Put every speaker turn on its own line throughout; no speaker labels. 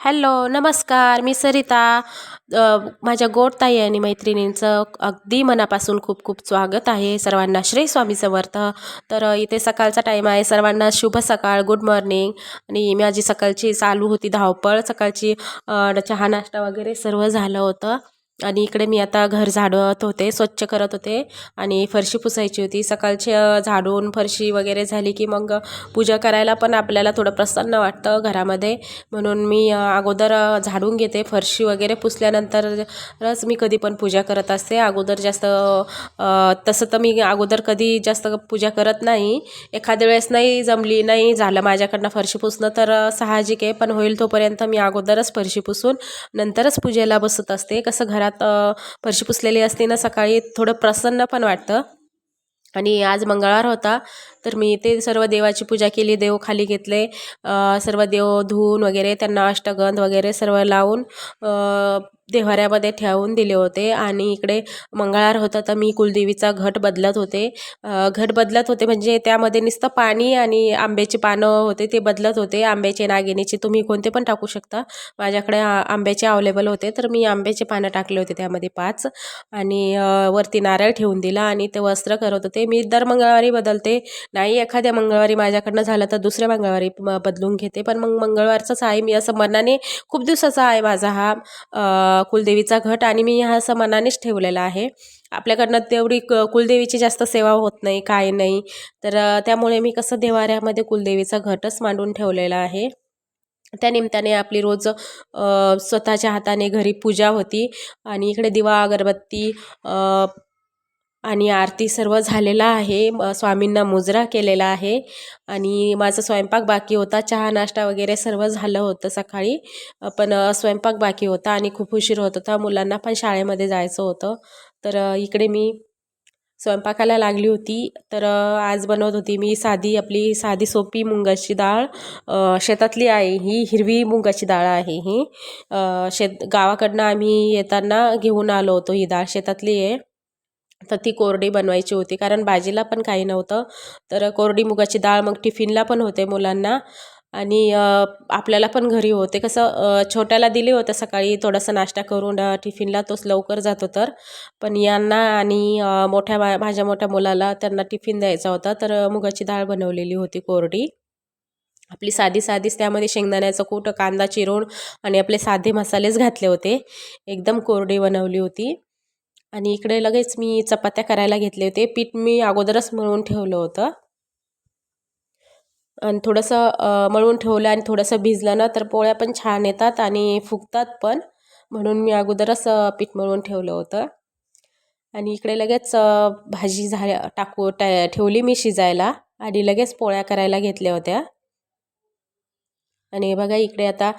Hello नमस्कार. मी सरिता. माझ्या गोडताई आणि मैत्रिणींचं अगदी मनापासून खूप खूप स्वागत आहे. सर्वांना श्री स्वामी समर्थ. तर इथे सकाळचा टाईम आहे. सर्वांना शुभ सकाळ गुड मॉर्निंग आणि माझी सकाळची चालू होती धावपळ. सकाळची चहा नाश्ता वगैरे सर्व झालं होतं. आणि इकडे मी आता घर झाडत होते स्वच्छ करत होते आणि फरशी पुसायची होती. सकाळची झाडून फरशी वगैरे झाली की मग पूजा करायला पण आपल्याला थोडं प्रसन्न वाटतं घरामध्ये. म्हणून मी अगोदर झाडून घेते. फरशी वगैरे पुसल्यानंतरच मी कधी पण पूजा करत असते. अगोदर जास्त तसं तर मी अगोदर कधी जास्त पूजा करत नाही. एखाद्या वेळेस नाही जमली नाही झालं माझ्याकडनं फरशी पुसणं तर साहजिक आहे. पण होईल तोपर्यंत मी अगोदरच फरशी पुसून नंतरच पूजेला बसत असते. कसं घरात अ, फरशी पुसलेली असते ना सकाळी थोडं प्रसन्न पण वाटतं. आणि आज मंगळवार होता तर मी ते सर्व देवाची पूजा केली देव खाली घेतले सर्व देव धुवून वगैरे त्यांना अष्टगंध वगैरे सर्व लावून देव्हाऱ्यामध्ये ठेवून दिले होते. आणि इकडे मंगळवार होता तर मी कुलदेवीचा घट बदलत होते. घट बदलत होते म्हणजे त्यामध्ये नुसतं पाणी आणि आंब्याची पानं होते ते बदलत होते. आंब्याचे नागिनीचे तुम्ही कोणते पण टाकू शकता. माझ्याकडे आंब्याचे अवेलेबल होते तर मी आंब्याचे पानं टाकले होते त्यामध्ये पाच. आणि वरती नारळ ठेवून दिला आणि ते वस्त्र करत होते. मी दर मंगळवारी बदलते. नाही एखाद्या मंगळवारी माझ्याकडनं झालं तर दुसऱ्या मंगळवारी बदलून घेते. पण मग मंगळवारचाच आहे. मी असं मनाने खूप दिवसाचा आहे माझा हा कुलदेवीचा घट आणि मी हा असं मनानेच ठेवलेला आहे. आपल्याकडनं तेवढी क कुलदेवीची जास्त सेवा होत नाही काय नाही. तर त्यामुळे मी कसं देवाऱ्यामध्ये कुलदेवीचा घटच मांडून ठेवलेला आहे. त्या निमित्ताने आपली रोज स्वतःच्या हाताने घरी पूजा होती. आणि इकडे दिवा अगरबत्ती आणि आरती सर्व झालेला आहे. म- स्वामींना मुजरा केलेला आहे. आणि माझा स्वयंपाक बाकी होता. चहा नाश्ता वगैरे सर्व झालं होतं सकाळी. पण स्वयंपाक बाकी होता आणि खूप उशीर होत होता. मुलांना पण शाळेमध्ये जायचं होतं. तर इकडे मी स्वयंपाकाला लागली होती. तर आज बनवत होती मी साधी आपली साधी सोपी मुंगाची डाळ. शेतातली आहे ही हिरवी मुंगाची डाळ आहे ही. शेत गावाकडनं आम्ही येताना घेऊन आलो होतो ही डाळ. शेतातली आहे. तर ती कोरडी बनवायची होती. कारण भाजीला पण काही नव्हतं. तर कोरडी मुगाची डाळ मग टिफिनला पण होते मुलांना. आणि आपल्याला पण घरी होते. कसं छोट्याला दिले होतं सकाळी थोडासा नाश्ता करून टिफिनला तोच लवकर जातो तर पण यांना आणि मोठ्या मा माझ्या मोठ्या मुलाला त्यांना टिफिन द्यायचा होता. तर मुगाची डाळ बनवलेली होती कोरडी. आपली साधी साधीच त्यामध्ये शेंगदाण्याचं कूट कांदा चिरून आणि आपले साधे मसालेच घातले होते. एकदम कोरडी बनवली होती. आणि इकडे लगेच मी चपात्या करायला घेतले होते. पीठ मी अगोदरच मळून ठेवलं होतं. आणि थोडंसं मळून ठेवलं आणि थोडंसं भिजलं ना तर पोळ्या पण छान येतात आणि फुगतात पण. म्हणून मी अगोदरच पीठ मळून ठेवलं होतं. आणि इकडे लगेच भाजी झाल्या टाकू टा ठेवली मी शिजायला. आणि लगेच पोळ्या करायला घेतल्या होत्या. आणि बघा इकडे आता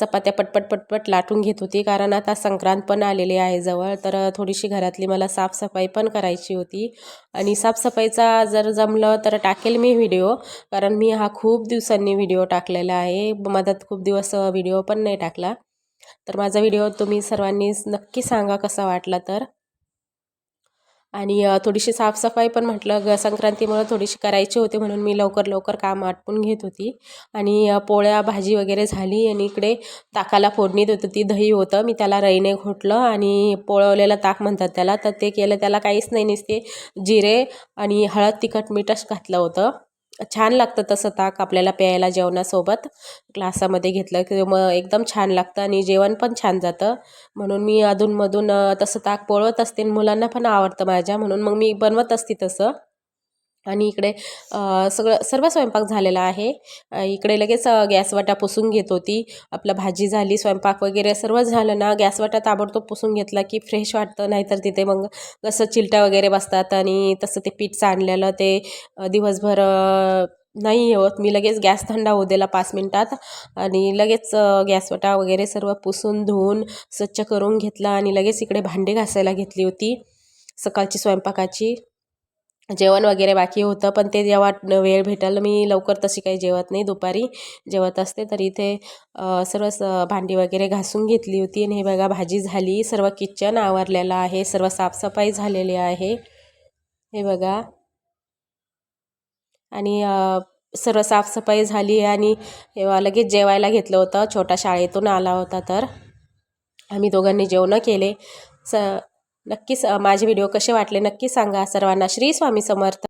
चपात्या पटपट पटपट लाटून घेत होती. कारण आता संक्रांत पण आलेली आहे जवळ. तर थोडीशी घरातली मला साफसफाई पण करायची होती. आणि साफसफाईचा जर जमलं तर टाकेल मी व्हिडिओ. कारण मी हा खूप दिवसांनी व्हिडिओ टाकलेला आहे. मधात खूप दिवस व्हिडिओ पण नाही टाकला. तर माझा व्हिडिओ तुम्ही सर्वांनी नक्की सांगा कसा वाटला तर. आणि थोडीशी साफसफाई पण म्हटलं ग संक्रांतीमुळं थोडीशी करायची होती म्हणून मी लवकर लवकर काम आटपून घेत होती. आणि पोळ्या भाजी वगैरे झाली आणि इकडे ताकाला फोडणी देत होती दही होतं. मी त्याला रईने घोटलं आणि पोळवलेलं ताक म्हणतात त्याला. तर ते केलं त्याला काहीच नाही नुसते जिरे आणि हळद तिखट मीठच घातलं होतं. छान लागतं तसं ताक आपल्याला प्यायला जेवणासोबत. ग्लासामध्ये घेतलं की मग एकदम छान लागतं आणि जेवण पण छान जातं. म्हणून मी अधूनमधून तसं ताक पोळवत असते आणि मुलांना पण आवडतं माझ्या. म्हणून मग मी बनवत असते तसं. आणि इकडे सगळं सर्व स्वयंपाक झालेला आहे. इकडे लगेच गॅसवाटा पुसून घेत होती. आपलं भाजी झाली स्वयंपाक वगैरे सर्व झालं ना गॅसवाटा ताबडतोब पुसून घेतला की फ्रेश वाटतं. नाहीतर तिथे मग कसं चिलट्या वगैरे बसतात आणि तसं ते पीठ सांडलेलं ते दिवसभर नाही होत. मी लगेच गॅस थंडा होऊ दिला पाच मिनटात आणि लगेच गॅसवाटा गॅसवटा वगैरे सर्व पुसून धुवून स्वच्छ करून घेतला आणि लगेच इकडे भांडे घासायला घेतली होती. सकाळची स्वयंपाकाची. जेवण वगैरे बाकी होतं पण ते जेव्हा वेळ भेटेल मी लवकर तशी काही जेवत नाही. दुपारी जेवत असते तर इथे सर्व स- भांडी वगैरे घासून घेतली होती. आणि हे बघा भाजी झाली. सर्व किचन आवरलेलं आहे. सर्व साफसफाई झालेली आहे. हे बघा. आणि सर्व साफसफाई झाली आणि लगेच जेवायला घेतलं होतं. छोटा शाळेतून आला होता तर. आम्ही दोघांनी जेवणं केले. स नक्कीच माझे व्हिडिओ कसे वाटले नक्की सांगा. सर्वांना श्री स्वामी समर्थ.